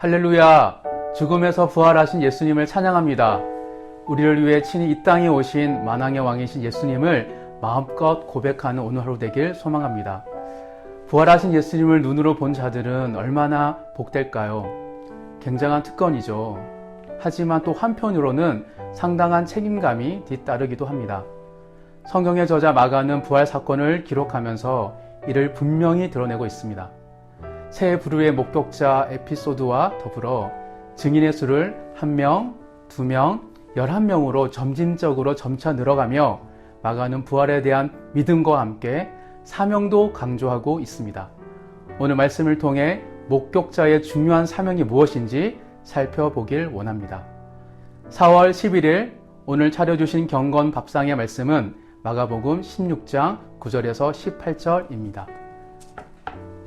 할렐루야! 죽음에서 부활하신 예수님을 찬양합니다. 우리를 위해 친히 이 땅에 오신 만왕의 왕이신 예수님을 마음껏 고백하는 오늘 하루 되길 소망합니다. 부활하신 예수님을 눈으로 본 자들은 얼마나 복될까요? 굉장한 특권이죠. 하지만 또 한편으로는 상당한 책임감이 뒤따르기도 합니다. 성경의 저자 마가는 부활 사건을 기록하면서 이를 분명히 드러내고 있습니다. 새 부류의 목격자 에피소드와 더불어 증인의 수를 한 명, 두 명, 열한 명으로 점진적으로 점차 늘어가며 마가는 부활에 대한 믿음과 함께 사명도 강조하고 있습니다. 오늘 말씀을 통해 목격자의 중요한 사명이 무엇인지 살펴보길 원합니다. 4월 11일 오늘 차려주신 경건 밥상의 말씀은 마가복음 16장 9절에서 18절입니다.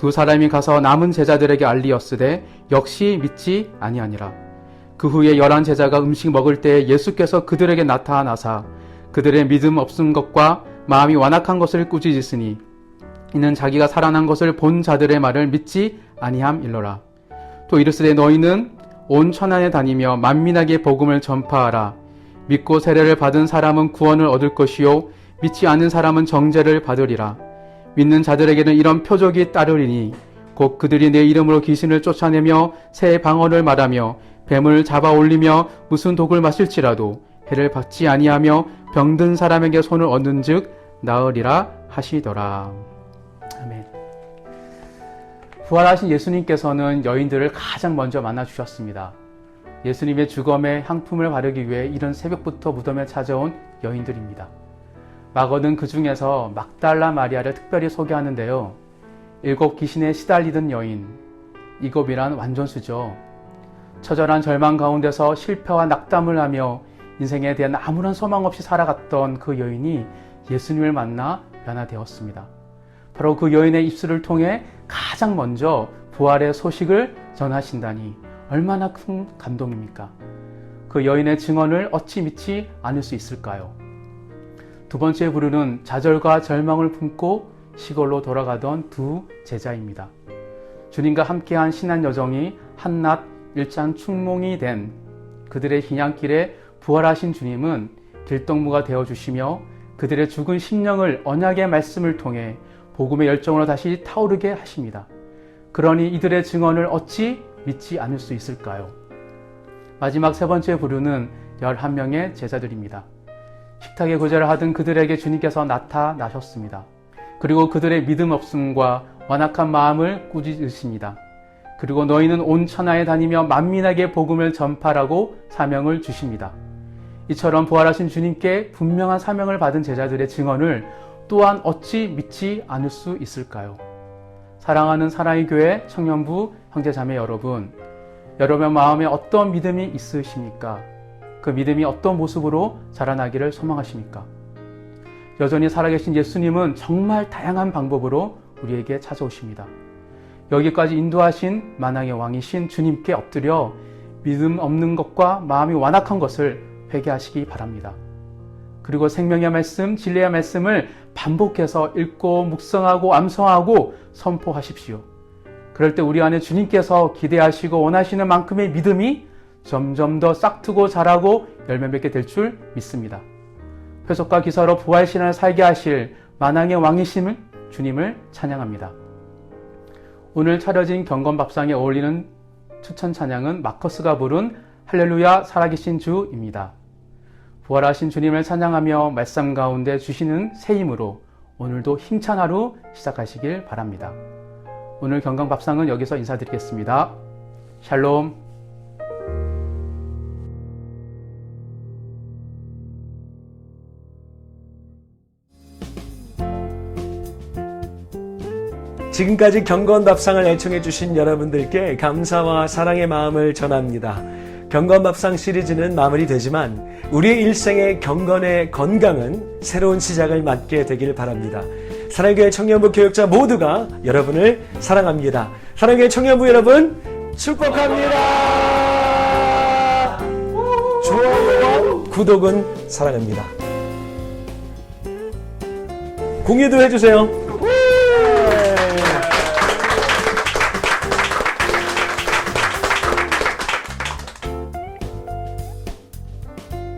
두 사람이 가서 남은 제자들에게 알리었으되 역시 믿지 아니하니라. 그 후에 열한 제자가 음식 먹을 때 예수께서 그들에게 나타나사 그들의 믿음 없은 것과 마음이 완악한 것을 꾸짖으시니 이는 자기가 살아난 것을 본 자들의 말을 믿지 아니함 일러라. 또 이르시되 너희는 온 천하에 다니며 만민에게 복음을 전파하라. 믿고 세례를 받은 사람은 구원을 얻을 것이요 믿지 않는 사람은 정죄를 받으리라. 믿는 자들에게는 이런 표적이 따르리니 곧 그들이 내 이름으로 귀신을 쫓아내며 새 방언을 말하며 뱀을 잡아 올리며 무슨 독을 마실지라도 해를 받지 아니하며 병든 사람에게 손을 얻는즉 나으리라 하시더라. 아멘. 부활하신 예수님께서는 여인들을 가장 먼저 만나 주셨습니다. 예수님의 죽음에 향품을 바르기 위해 이른 새벽부터 무덤에 찾아온 여인들입니다. 마거는 그 중에서 막달라 마리아를 특별히 소개하는데요. 일곱 귀신에 시달리던 여인, 이곱이란 완전수죠. 처절한 절망 가운데서 실패와 낙담을 하며 인생에 대한 아무런 소망 없이 살아갔던 그 여인이 예수님을 만나 변화되었습니다. 바로 그 여인의 입술을 통해 가장 먼저 부활의 소식을 전하신다니 얼마나 큰 감동입니까? 그 여인의 증언을 어찌 믿지 않을 수 있을까요? 두 번째 부류는 좌절과 절망을 품고 시골로 돌아가던 두 제자입니다. 주님과 함께한 신한 여정이 한낱 일장 충몽이 된 그들의 희냥길에 부활하신 주님은 길동무가 되어 주시며 그들의 죽은 심령을 언약의 말씀을 통해 복음의 열정으로 다시 타오르게 하십니다. 그러니 이들의 증언을 어찌 믿지 않을 수 있을까요? 마지막 세 번째 부류는 11명의 제자들입니다. 식탁에 구제를 하던 그들에게 주님께서 나타나셨습니다. 그리고 그들의 믿음 없음과 완악한 마음을 꾸짖으십니다. 그리고 너희는 온 천하에 다니며 만민에게 복음을 전파라고 사명을 주십니다. 이처럼 부활하신 주님께 분명한 사명을 받은 제자들의 증언을 또한 어찌 믿지 않을 수 있을까요? 사랑하는 사랑의 교회 청년부 형제자매 여러분, 여러분 마음에 어떤 믿음이 있으십니까? 그 믿음이 어떤 모습으로 자라나기를 소망하십니까? 여전히 살아계신 예수님은 정말 다양한 방법으로 우리에게 찾아오십니다. 여기까지 인도하신 만왕의 왕이신 주님께 엎드려 믿음 없는 것과 마음이 완악한 것을 회개하시기 바랍니다. 그리고 생명의 말씀, 진리의 말씀을 반복해서 읽고 묵상하고 암송하고 선포하십시오. 그럴 때 우리 안에 주님께서 기대하시고 원하시는 만큼의 믿음이 점점 더 싹트고 자라고 열매 맺게 될 줄 믿습니다. 회속과 기사로 부활신을 살게 하실 만왕의 왕이심을 주님을 찬양합니다. 오늘 차려진 경건밥상에 어울리는 추천 찬양은 마커스가 부른 할렐루야 살아계신 주입니다. 부활하신 주님을 찬양하며 말씀 가운데 주시는 새 힘으로 오늘도 힘찬 하루 시작하시길 바랍니다. 오늘 경건밥상은 여기서 인사드리겠습니다. 샬롬. 지금까지 경건 답상을 애청해 주신 여러분들께 감사와 사랑의 마음을 전합니다. 경건 밥상 시리즈는 마무리되지만 우리의 일생의 경건의 건강은 새로운 시작을 맞게 되길 바랍니다. 사랑교회 청년부 교육자 모두가 여러분을 사랑합니다. 사랑교회 청년부 여러분 축복합니다. 좋아요와 구독은 사랑합니다. 공유도 해주세요.